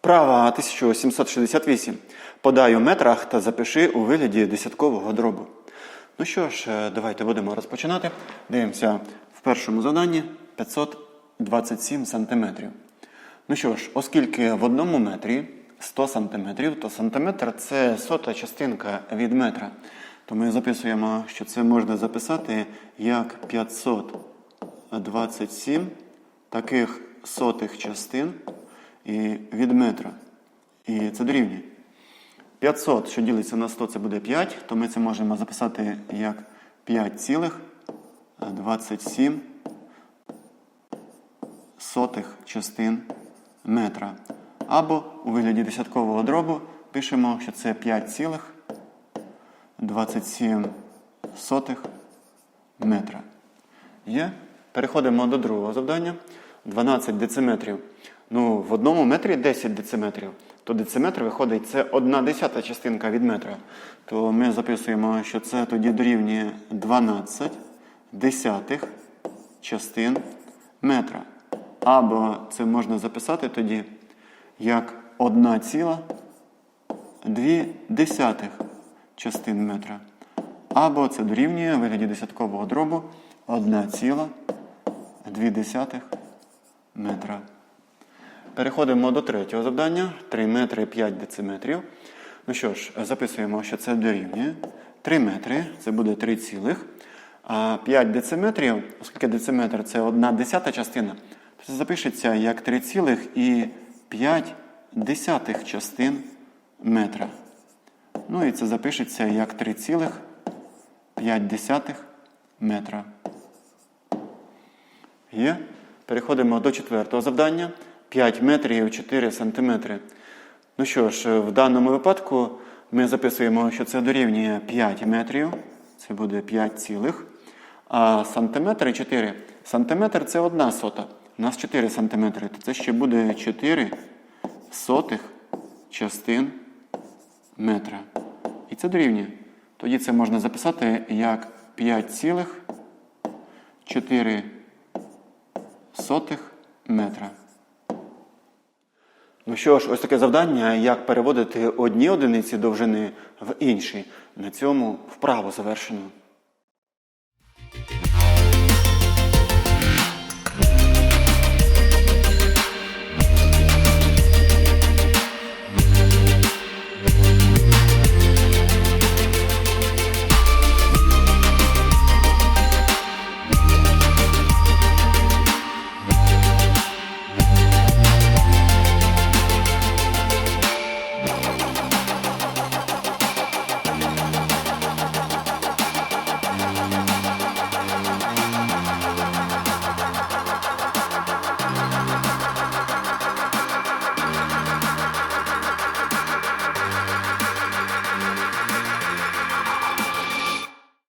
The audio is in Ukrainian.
Вправа 1768. Подай у метрах та запиши у вигляді десяткового дробу. Ну що ж, е, давайте будемо розпочинати. Дивимося в першому заданні 527 сантиметрів. Ну що ж, оскільки в одному метрі 100 сантиметрів, то сантиметр це сота частинка від метра. То ми записуємо, що це можна записати як 527 таких сотих частин і від метра. І це дорівнює. 500, що ділиться на 100, це буде 5, то ми це можемо записати як 5,27 сотих частин метра. Або у вигляді десяткового дробу пишемо, що це 5,27 сотих метра. Є? Переходимо до другого завдання. 12 дециметрів. Ну, в одному метрі 10 дециметрів. То дециметр виходить, це одна десята частинка від метра. То ми записуємо, що це тоді дорівнює 12 десятих частин метра. Або це можна записати тоді як 1,2 десятих частин метра. Або це дорівнює в вигляді десяткового дробу 1,2 метра. Переходимо до третього завдання. 3 метри 5 дециметрів. Ну що ж, записуємо, що це дорівнює. 3 метри, це буде 3 цілих. А 5 дециметрів, оскільки дециметр це одна десята частина, то це запишеться як 3 цілих і 5 десятих частин метра. Ну і це запишеться як 3 цілих 5 десятих метра. Є. Переходимо до четвертого завдання. 5 метрів 4 сантиметри. Ну що ж, в даному випадку ми записуємо, що це дорівнює 5 метрів. Це буде 5 цілих. А сантиметри 4. Сантиметр це одна сота. У нас 4 сантиметри. То це ще буде 4 сотих частин метра. І це дорівнює. Тоді це можна записати як 5 цілих 4 сотих метра. Ну що ж, ось таке завдання, як переводити одні одиниці довжини в інші. На цьому вправо завершено.